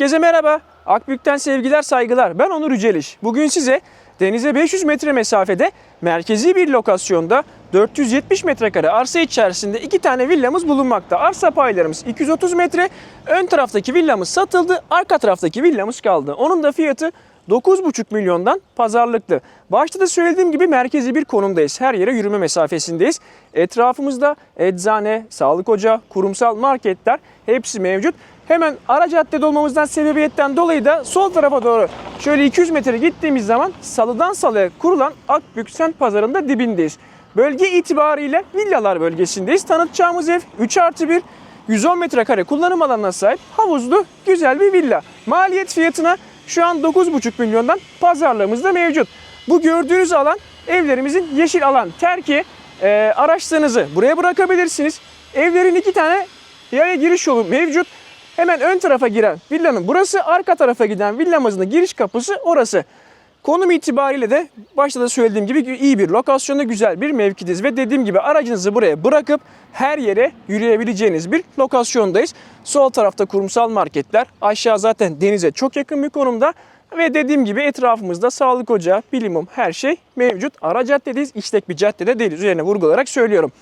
Herkese merhaba. Akbük'ten sevgiler saygılar. Ben Onur Yüceliş. Bugün size denize 500 metre mesafede merkezi bir lokasyonda 470 metrekare arsa içerisinde iki tane villamız bulunmakta. Arsa paylarımız 230 metre. Ön taraftaki villamız satıldı. Arka taraftaki villamız kaldı. Onun da fiyatı 9,5 milyondan pazarlıklı. Başta da söylediğim gibi merkezi bir konumdayız. Her yere yürüme mesafesindeyiz. Etrafımızda eczane, sağlık ocağı, kurumsal marketler hepsi mevcut. Hemen ara caddede olmamızdan sebebiyetten dolayı da sol tarafa doğru şöyle 200 metre gittiğimiz zaman salıdan salıya kurulan Akbük Sent Pazarı'nda dibindeyiz. Bölge itibariyle villalar bölgesindeyiz. Tanıtacağımız ev 3 artı 1, 110 metrekare kullanım alanına sahip havuzlu güzel bir villa. Maliyet fiyatına şu an 9,5 milyondan pazarlığımızda mevcut. Bu gördüğünüz alan evlerimizin yeşil alan. Terki e, araçlarınızı buraya bırakabilirsiniz. Evlerin iki tane yaya giriş yolu mevcut. Hemen ön tarafa giren villanın burası, arka tarafa giden villamızın giriş kapısı orası. Konum itibariyle de başta da söylediğim gibi iyi bir lokasyonda güzel bir mevkideyiz ve dediğim gibi aracınızı buraya bırakıp her yere yürüyebileceğiniz bir lokasyondayız. Sol tarafta kurumsal marketler, aşağı zaten denize çok yakın bir konumda ve dediğim gibi etrafımızda sağlık ocağı, bilimum her şey mevcut. Ara caddedeyiz, işlek bir caddede değiliz. Üzerine vurgularak söylüyorum.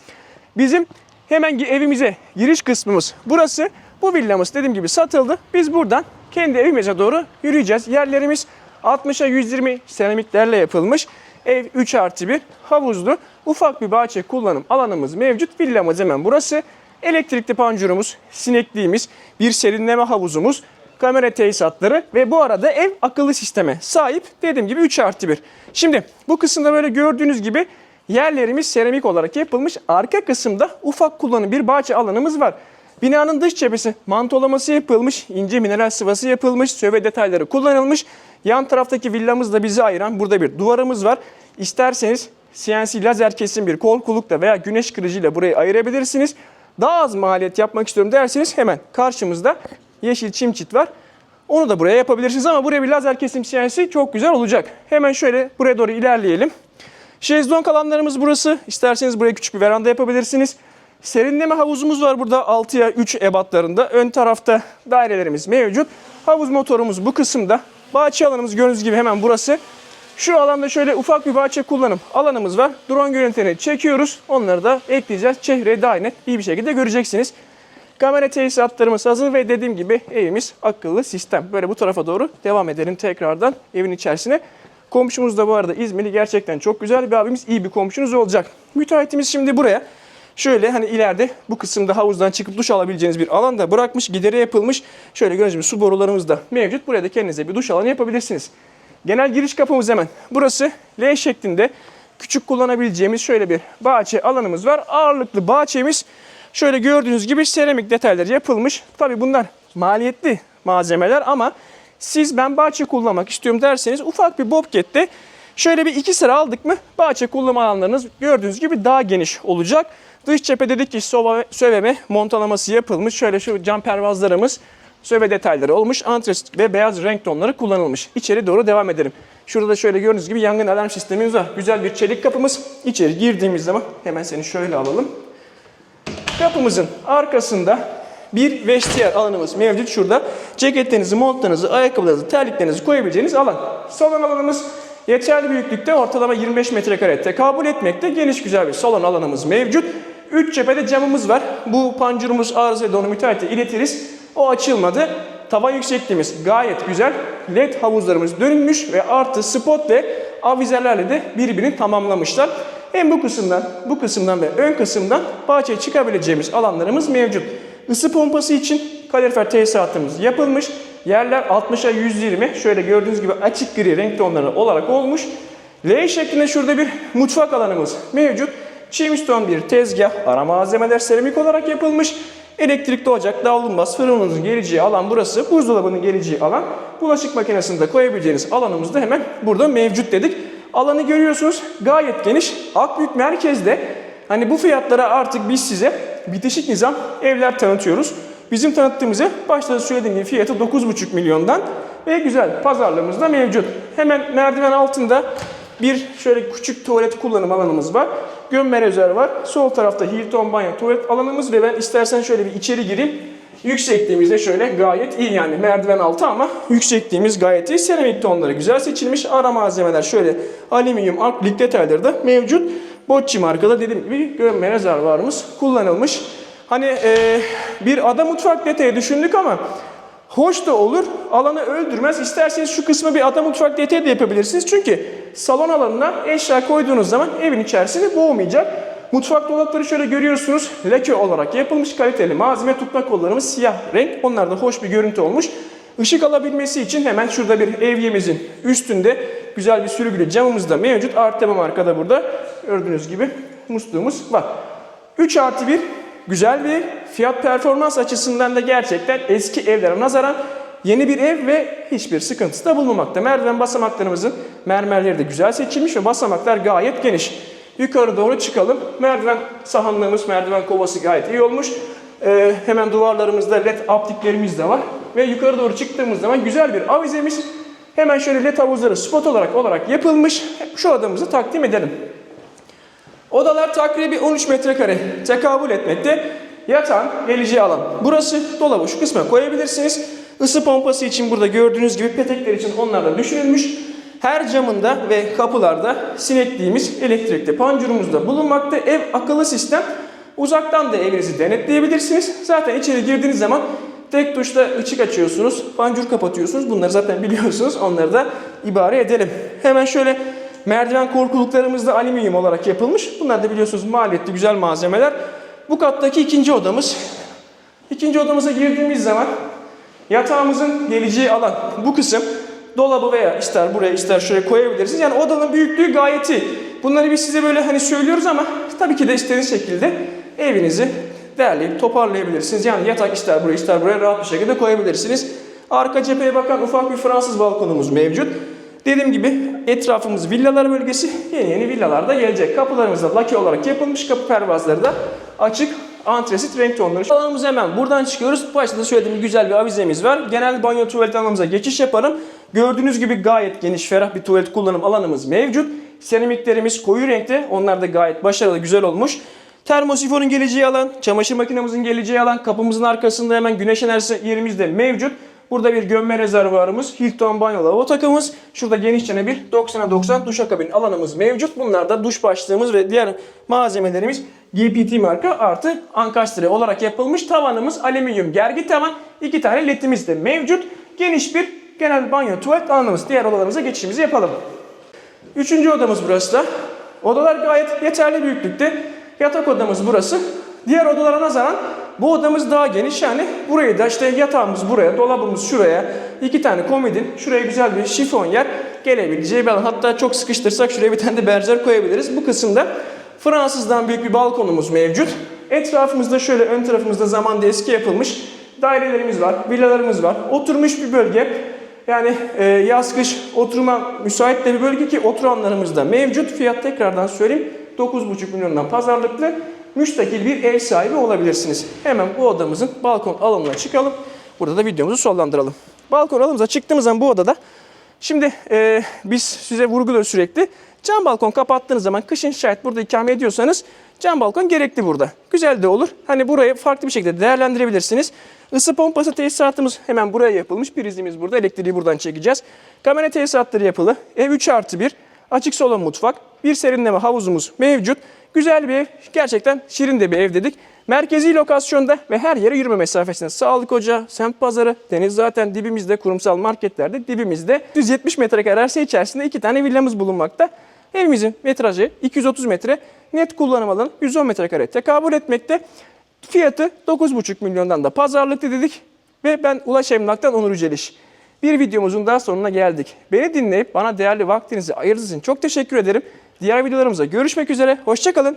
Bizim hemen evimize giriş kısmımız burası. Bu villamız dediğim gibi satıldı. Biz buradan kendi evimize doğru yürüyeceğiz. Yerlerimiz 60'a 120 seramiklerle yapılmış. Ev 3 artı 1 havuzlu. Ufak bir bahçe kullanım alanımız mevcut. Villamız hemen burası. Elektrikli pancurumuz, sinekliğimiz, bir serinleme havuzumuz, kamera tesisatları ve bu arada ev akıllı sisteme sahip. Dediğim gibi 3 artı 1. Şimdi bu kısımda böyle gördüğünüz gibi yerlerimiz seramik olarak yapılmış. Arka kısımda ufak kullanım bir bahçe alanımız var. Binanın dış cephesi mantolaması yapılmış, ince mineral sıvası yapılmış, söve detayları kullanılmış. Yan taraftaki villamızla bizi ayıran burada bir duvarımız var. İsterseniz CNC lazer kesim bir kol kulukla veya güneş kırıcıyla burayı ayırabilirsiniz. Daha az maliyet yapmak istiyorum derseniz hemen karşımızda yeşil çim çit var. Onu da buraya yapabilirsiniz ama buraya bir lazer kesim CNC çok güzel olacak. Hemen şöyle buraya doğru ilerleyelim. Şezlong alanlarımız burası. İsterseniz buraya küçük bir veranda yapabilirsiniz. Serinleme havuzumuz var burada 6'ya 3 ebatlarında. Ön tarafta dairelerimiz mevcut. Havuz motorumuz bu kısımda. Bahçe alanımız gördüğünüz gibi hemen burası. Şu alanda şöyle ufak bir bahçe kullanım alanımız var. Drone görüntülerini çekiyoruz. Onları da ekleyeceğiz. Çehreyi daha net iyi bir şekilde göreceksiniz. Kamera tesisatlarımız hazır ve dediğim gibi evimiz akıllı sistem. Böyle bu tarafa doğru devam edelim tekrardan evin içerisine. Komşumuz da bu arada İzmirli gerçekten çok güzel bir abimiz. iyi bir komşunuz olacak. Müteahhitimiz şimdi buraya şöyle hani ileride bu kısımda havuzdan çıkıp duş alabileceğiniz bir alanda bırakmış. Gideri yapılmış. Şöyle gördüğünüz gibi su borularımız da mevcut. Buraya da kendinize bir duş alanı yapabilirsiniz. Genel giriş kapımız hemen. Burası L şeklinde küçük kullanabileceğimiz şöyle bir bahçe alanımız var. Ağırlıklı bahçemiz şöyle gördüğünüz gibi seramik detayları yapılmış. Tabi bunlar maliyetli malzemeler ama siz ben bahçe kullanmak istiyorum derseniz ufak bir bobkette şöyle bir iki sıra aldık mı bahçe kullanma alanlarınız gördüğünüz gibi daha geniş olacak. Dış cephe dedik ki söveme montalaması yapılmış. Şöyle şu cam pervazlarımız söve detayları olmuş. Antresit ve beyaz renk tonları kullanılmış. İçeri doğru devam edelim. Şurada da şöyle gördüğünüz gibi yangın alarm sistemimiz var. Güzel bir çelik kapımız. İçeri girdiğimiz zaman hemen seni şöyle alalım. Kapımızın arkasında bir vestiyer alanımız mevcut şurada. Ceketlerinizi, montlarınızı, ayakkabılarınızı, terliklerinizi koyabileceğiniz alan. Salon alanımız yeterli büyüklükte ortalama 25 metrekare tekabül etmekte. Geniş güzel bir salon alanımız mevcut. Üç cephede camımız var. Bu pancurumuz arızaydı onu müteahhite iletiriz. O açılmadı. Tavan yüksekliğimiz gayet güzel. LED havuzlarımız dönülmüş ve artı spot ve avizelerle de birbirini tamamlamışlar. Hem bu kısımdan, bu kısımdan ve ön kısımdan bahçeye çıkabileceğimiz alanlarımız mevcut. Isı pompası için kalorifer tesisatımız yapılmış. Yerler 60'a 120. Şöyle gördüğünüz gibi açık gri renk tonları olarak olmuş. L şeklinde şurada bir mutfak alanımız mevcut. Chimstone bir tezgah, ara malzemeler seramik olarak yapılmış. Elektrikli ocak, davlumbaz, fırınımızın geleceği alan burası. Buzdolabının geleceği alan. Bulaşık makinesini de koyabileceğiniz alanımız da hemen burada mevcut dedik. Alanı görüyorsunuz gayet geniş. Akbük merkezde hani bu fiyatlara artık biz size bitişik nizam evler tanıtıyoruz. Bizim tanıttığımız ev başta da söylediğim gibi fiyatı 9,5 milyondan ve güzel pazarlığımız da mevcut. Hemen merdiven altında bir şöyle küçük tuvalet kullanım alanımız var. Gömme rezerv var. Sol tarafta Hilton banyo tuvalet alanımız ve ben istersen şöyle bir içeri gireyim. Yüksekliğimiz de şöyle gayet iyi yani merdiven altı ama yüksekliğimiz gayet iyi. Seramik tonları güzel seçilmiş. Ara malzemeler şöyle alüminyum akrilik detayları da mevcut. Bocci markalı dediğim gibi gömme rezervuarımız kullanılmış. Hani eee, bir ada mutfak detayı düşündük ama hoş da olur. Alanı öldürmez. İsterseniz şu kısmı bir ada mutfak detayı da yapabilirsiniz. Çünkü salon alanına eşya koyduğunuz zaman evin içerisini boğmayacak. Mutfak dolapları şöyle görüyorsunuz. Leke olarak yapılmış kaliteli malzeme tutma kollarımız siyah renk. Onlar da hoş bir görüntü olmuş. Işık alabilmesi için hemen şurada bir evyemizin üstünde güzel bir sürgülü camımız da mevcut. Artema markada burada. Gördüğünüz gibi musluğumuz var. 3 artı 1 güzel bir fiyat performans açısından da gerçekten eski evlere nazaran yeni bir ev ve hiçbir sıkıntısı da bulunmamakta. Merdiven basamaklarımızın mermerleri de güzel seçilmiş ve basamaklar gayet geniş. Yukarı doğru çıkalım. Merdiven sahanlığımız, merdiven kovası gayet iyi olmuş. Ee, hemen duvarlarımızda led aptiklerimiz de var. Ve yukarı doğru çıktığımız zaman güzel bir avizemiz. Hemen şöyle led havuzları spot olarak olarak yapılmış. Şu adamımızı takdim edelim. Odalar takribi 13 metrekare tekabül etmekte. Yatağın geleceği alan. Burası dolabı şu kısma koyabilirsiniz. Isı pompası için burada gördüğünüz gibi petekler için onlardan düşünülmüş. Her camında ve kapılarda sinekliğimiz elektrikli pancurumuzda bulunmakta. Ev akıllı sistem. Uzaktan da evinizi denetleyebilirsiniz. Zaten içeri girdiğiniz zaman tek tuşla ışık açıyorsunuz, pancur kapatıyorsunuz. Bunları zaten biliyorsunuz. Onları da ibare edelim. Hemen şöyle merdiven korkuluklarımız da alüminyum olarak yapılmış. Bunlar da biliyorsunuz maliyetli güzel malzemeler. Bu kattaki ikinci odamız. İkinci odamıza girdiğimiz zaman yatağımızın geleceği alan bu kısım dolabı veya ister buraya ister şuraya koyabilirsiniz. Yani odanın büyüklüğü gayet iyi. Bunları biz size böyle hani söylüyoruz ama tabii ki de istediğiniz şekilde evinizi derleyip toparlayabilirsiniz. Yani yatak ister buraya ister buraya rahat bir şekilde koyabilirsiniz. Arka cepheye bakan ufak bir Fransız balkonumuz mevcut. Dediğim gibi etrafımız villalar bölgesi. Yeni yeni villalar da gelecek. Kapılarımız da lake olarak yapılmış. Kapı pervazları da açık antresit renk tonları. Alanımız hemen buradan çıkıyoruz. Başta da söylediğim güzel bir avizemiz var. Genel banyo tuvalet alanımıza geçiş yaparım. Gördüğünüz gibi gayet geniş, ferah bir tuvalet kullanım alanımız mevcut. Seramiklerimiz koyu renkte. Onlar da gayet başarılı, güzel olmuş. Termosifonun geleceği alan, çamaşır makinemizin geleceği alan, kapımızın arkasında hemen güneş enerjisi yerimiz de mevcut. Burada bir gömme rezervuarımız, Hilton banyo lavabo takımımız. Şurada genişçene bir 90'a 90 duşakabin alanımız mevcut. Bunlar da duş başlığımız ve diğer malzemelerimiz GPT marka artı ankastre olarak yapılmış. Tavanımız alüminyum gergi tavan. İki tane ledimiz de mevcut. Geniş bir genel banyo tuvalet alanımız. Diğer odalarımıza geçişimizi yapalım. Üçüncü odamız burası da. Odalar gayet yeterli büyüklükte. Yatak odamız burası. Diğer odalara nazaran bu odamız daha geniş yani burayı da işte yatağımız buraya, dolabımız şuraya, iki tane komodin, şuraya güzel bir şifon yer gelebileceği bir alan. Hatta çok sıkıştırsak şuraya bir tane de berjer koyabiliriz. Bu kısımda Fransızdan büyük bir balkonumuz mevcut. Etrafımızda şöyle ön tarafımızda zamanda eski yapılmış dairelerimiz var, villalarımız var. Oturmuş bir bölge. Yani e, yaz kış oturma müsait de bir bölge ki oturanlarımız da mevcut. Fiyat tekrardan söyleyeyim 9,5 milyondan pazarlıklı müstakil bir ev sahibi olabilirsiniz. Hemen bu odamızın balkon alanına çıkalım. Burada da videomuzu sonlandıralım. Balkon alanımıza çıktığımız zaman bu odada şimdi e, biz size vurguluyoruz sürekli. Cam balkon kapattığınız zaman kışın şayet burada ikame ediyorsanız cam balkon gerekli burada. Güzel de olur. Hani burayı farklı bir şekilde değerlendirebilirsiniz. Isı pompası tesisatımız hemen buraya yapılmış. Prizimiz burada. Elektriği buradan çekeceğiz. Kamera tesisatları yapılı. Ev 3 artı 1. Açık salon mutfak. Bir serinleme havuzumuz mevcut. Güzel bir ev. Gerçekten şirin de bir ev dedik. Merkezi lokasyonda ve her yere yürüme mesafesinde. Sağlık ocağı, semt pazarı, deniz zaten dibimizde, kurumsal marketlerde dibimizde. 170 metrekare arsa içerisinde iki tane villamız bulunmakta. Evimizin metrajı 230 metre, net kullanım alanı 110 metrekare tekabül etmekte. Fiyatı 9,5 milyondan da pazarlıklı dedik. Ve ben Ulaş Emlak'tan Onur Yüceliş. Bir videomuzun daha sonuna geldik. Beni dinleyip bana değerli vaktinizi ayırdığınız için çok teşekkür ederim. Diğer videolarımızda görüşmek üzere. Hoşçakalın.